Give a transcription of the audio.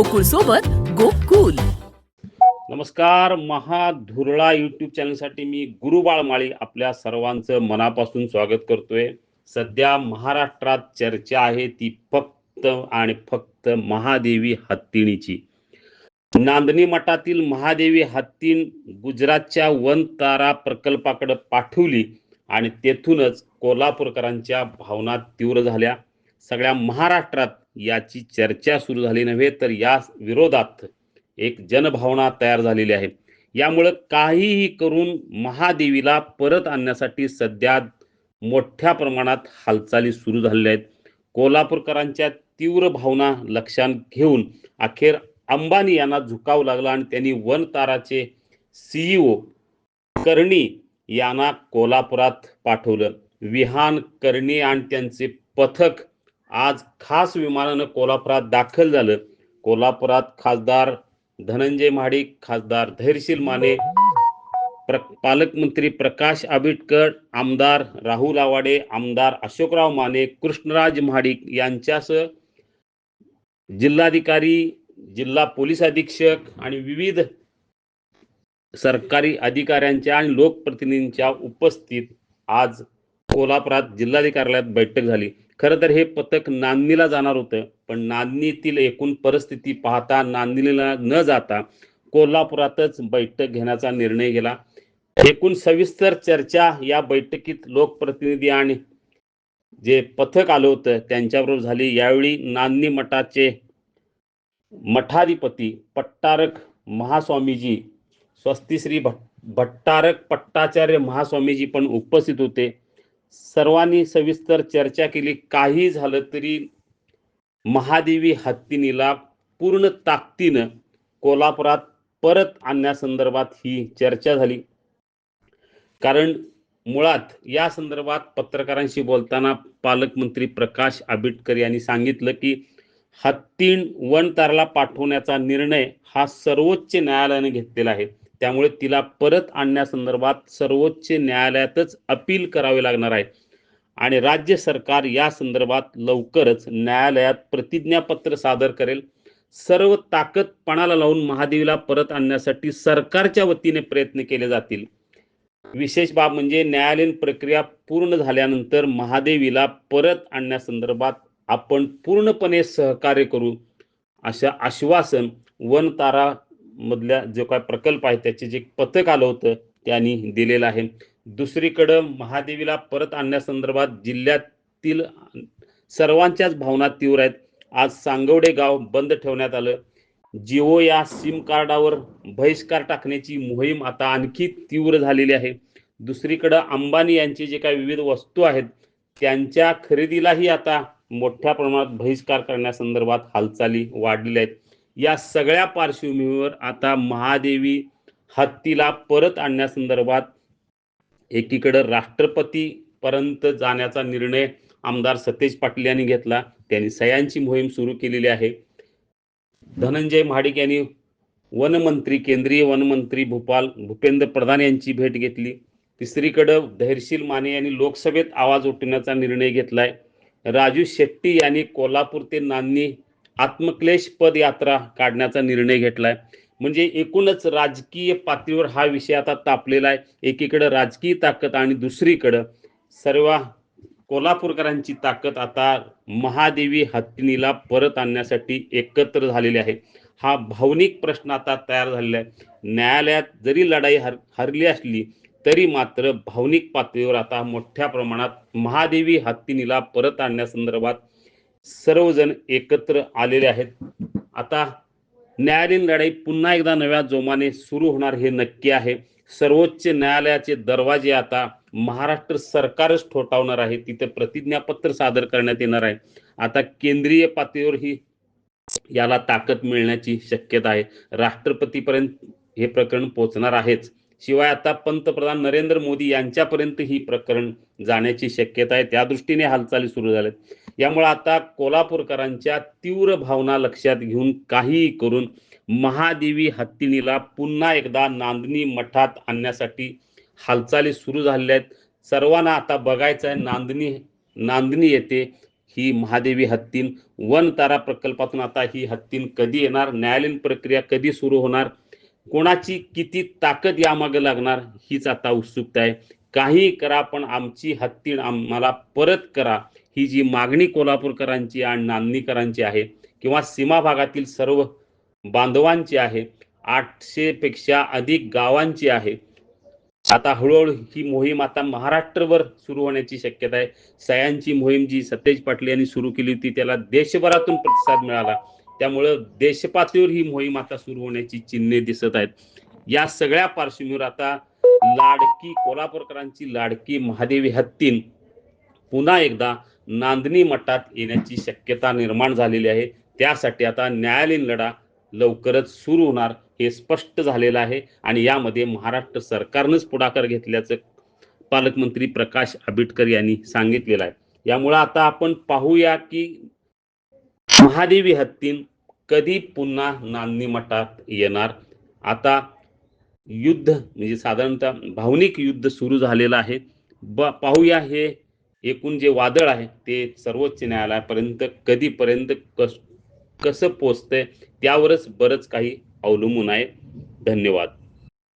गोकुळ सोबत गोकुल. नमस्कार महाधुरळा युट्यूब चॅनलसाठी मी गुरुबाळ माळी आपल्या सर्वांचं मनापासून स्वागत करतोय. सध्या महाराष्ट्रात चर्चा आहे ती फक्त आणि फक्त महादेवी हत्तीणीची. नांदणी मठातील महादेवी हत्तीण गुजरातच्या वन तारा प्रकल्पाकडे पाठवली आणि तेथूनच कोल्हापूरकरांच्या भावना तीव्र झाल्या. सगळ्या महाराष्ट्रात याची चर्चा सुरू झाली नव्हे तर या विरोधात एक जनभावना तयार झालेली आहे. यामुळं काहीही करून महादेवीला परत आणण्यासाठी सध्या मोठ्या प्रमाणात हालचाली सुरू झालेल्या आहेत. कोल्हापूरकरांच्या तीव्र भावना लक्षात घेऊन अखेर अंबानी यांना झुकावं लागला आणि त्यांनी वन ताराचे सीईओ कर्णी यांना कोल्हापुरात पाठवलं. विहान कर्णी आणि त्यांचे पथक आज खास विमानानं कोल्हापुरात दाखल झालं. कोल्हापुरात खासदार धनंजय महाडिक खासदार धैर्यशील माने प्र पालकमंत्री प्रकाश आंबेडकर आमदार राहुल आवाडे आमदार अशोकराव माने कृष्णराज महाडिक यांच्यासह जिल्हाधिकारी जिल्हा पोलीस अधीक्षक आणि विविध सरकारी अधिकाऱ्यांच्या आणि लोकप्रतिनिधींच्या उपस्थित आज कोल्हापुरात जिल्हाधिकार्यालयात बैठक झाली. खरं तर हे पथक नांदणीला जाणार होतं पण नांदणीतील एकूण परिस्थिती पाहता नांदणीला न जाता कोल्हापुरातच बैठक घेण्याचा निर्णय गेला. एकूण सविस्तर चर्चा या बैठकीत लोकप्रतिनिधी आणि जे पथक आलं होतं त्यांच्याबरोबर झाली. यावेळी नांदणी मठाचे मठाधिपती पट्टारक महास्वामीजी स्वस्तिश्री भट भट्टारक पट्टाचार्य महास्वामीजी पण उपस्थित होते. सर्वांनी सविस्तर चर्चा केली. काही झालं तरी महादेवी हत्तीनीला पूर्ण ताकदीनं कोल्हापुरात परत आणण्यासंदर्भात ही चर्चा झाली. कारण मुळात या संदर्भात पत्रकारांशी बोलताना पालकमंत्री प्रकाश आंबेडकर यांनी सांगितलं की हत्तीण वन पाठवण्याचा निर्णय हा सर्वोच्च न्यायालयाने घेतलेला आहे. त्यामुळे तिला परत आणण्यासंदर्भात सर्वोच्च न्यायालयातच अपील करावे लागणार आहे. आणि राज्य सरकार या संदर्भात लवकरच न्यायालयात प्रतिज्ञापत्र सादर करेल. सर्व ताकद पणाला लावून महादेवीला परत आणण्यासाठी सरकारच्या वतीने प्रयत्न केले जातील. विशेष बाब म्हणजे न्यायालयीन प्रक्रिया पूर्ण झाल्यानंतर महादेवीला परत आणण्यासंदर्भात आपण पूर्णपणे सहकार्य करू अशा आश्वासन वन तारा मधल्या जो काय प्रकल्प आहे त्याचे जे पथक आलं होतं त्यांनी दिलेलं आहे. दुसरीकडं महादेवीला परत आणण्यासंदर्भात जिल्ह्यातील सर्वांच्याच भावना तीव्र आहेत. आज सांगवडे गाव बंद ठेवण्यात आलं. जिओ या सिम कार्डावर बहिष्कार टाकण्याची मोहीम आता आणखी तीव्र झालेली आहे. दुसरीकडं अंबानी यांचे जे काही विविध वस्तू आहेत त्यांच्या खरेदीलाही आता मोठ्या प्रमाणात बहिष्कार करण्यासंदर्भात हालचाली वाढलेल्या आहेत. या सगळ्या पार्श्वभूमीवर आता महादेवी हत्तीला परत आणण्यासंदर्भात एकीकडं राष्ट्रपतीपर्यंत जाण्याचा निर्णय आमदार सतेज पाटील यांनी घेतला. त्यांनी सह्यांची मोहीम सुरू केलेली आहे. धनंजय महाडिक यांनी वनमंत्री केंद्रीय वनमंत्री भूपाल भूपेंद्र प्रधान यांची भेट घेतली. तिसरीकडं धैर्यशील माने यांनी लोकसभेत आवाज उठवण्याचा निर्णय घेतलाय. राजू शेट्टी यांनी कोल्हापूर ते नांदी आत्मक्लेश पदयात्रा काढण्याचा निर्णय घेतलाय. म्हणजे एकूणच राजकीय पातळीवर हा विषय आता तापलेला आहे. एकीकडं राजकीय ताकद आणि दुसरीकडं सर्व कोल्हापूरकरांची ताकद आता महादेवी हत्तीनीला परत आणण्यासाठी एकत्र झालेली आहे. हा भावनिक प्रश्न आता तयार झालेला आहे. न्यायालयात जरी लढाई हर हरली असली तरी मात्र भावनिक पातळीवर आता मोठ्या प्रमाणात महादेवी हत्तीनीला परत आणण्यासंदर्भात सर्वजण एकत्र आलेले आहेत. आता न्यायालयीन लढाई पुन्हा एकदा नव्या जोमाने सुरू होणार हे नक्की आहे. सर्वोच्च न्यायालयाचे दरवाजे आता महाराष्ट्र सरकारच ठोठावणार आहे. तिथे प्रतिज्ञापत्र सादर करण्यात येणार आहे. आता केंद्रीय पातळीवर ही याला ताकद मिळण्याची शक्यता आहे. राष्ट्रपतीपर्यंत हे प्रकरण पोहोचणार आहेच. शिवाय आता पंतप्रधान नरेंद्र मोदी यांच्यापर्यंत ही प्रकरण जाण्याची शक्यता आहे. त्या दृष्टीने हालचाली सुरू झाल्यात. यामुळे आता कोल्हापूरकरांच्या तीव्र भावना लक्षात घेऊन काहीही करून महादेवी हत्तीनीला पुन्हा एकदा नांदणी मठात आणण्यासाठी हालचाली सुरू झालेल्या आहेत. सर्वांना आता बघायचं आहे नांदणी नांदणी येते ही महादेवी हत्तीन. वन तारा प्रकल्पातून आता ही हत्तीन कधी येणार? न्यायालयीन प्रक्रिया कधी सुरू होणार? कोणाची किती ताकद यामागे लागणार? हीच आता उत्सुकता आहे. काही करा पण आमची हत्तीण आम्हाला परत करा. ही जी मागणी कोल्हापूरकरांची आणि नांदणीकरांची आहे किंवा सीमा भागातील सर्व बांधवांची आहे आठशे पेक्षा अधिक गावांची आहे आता हळूहळू ही मोहीम आता महाराष्ट्रभर सुरू होण्याची शक्यता आहे. सयांची मोहीम जी सतेज पाटील यांनी सुरू केली होती त्याला देशभरातून प्रतिसाद मिळाला. त्यामुळं देशपातळीवर ही मोहीम आता सुरू होण्याची चिन्हे दिसत आहेत. या सगळ्या पार्श्वभूमीवर आता लाडकी कोल्हापूरकरांची लाडकी महादेवी हत्तीन पुन्हा एकदा नांदणी मठात येण्याची शक्यता निर्माण झालेली आहे. त्यासाठी आता न्यायालयीन लढा लवकरच सुरू होणार हे स्पष्ट झालेलं आहे आणि यामध्ये महाराष्ट्र सरकारनंच पुढाकार घेतल्याचं पालकमंत्री प्रकाश आंबेडकर यांनी सांगितलेलं आहे. यामुळं आता आपण पाहूया की महादेवी हत्तीन कधी पुन्हा नांदणी मठात येणार? आता युद्ध म्हणजे साधारणतः भावनिक युद्ध सुरू झालेलं आहे. ब पाहूया हे एकूण जे वादळ आहे ते सर्वोच्च न्यायालयापर्यंत कधीपर्यंत कस कसं पोचतंय त्यावरच बरंच काही अवलंबून आहे. धन्यवाद.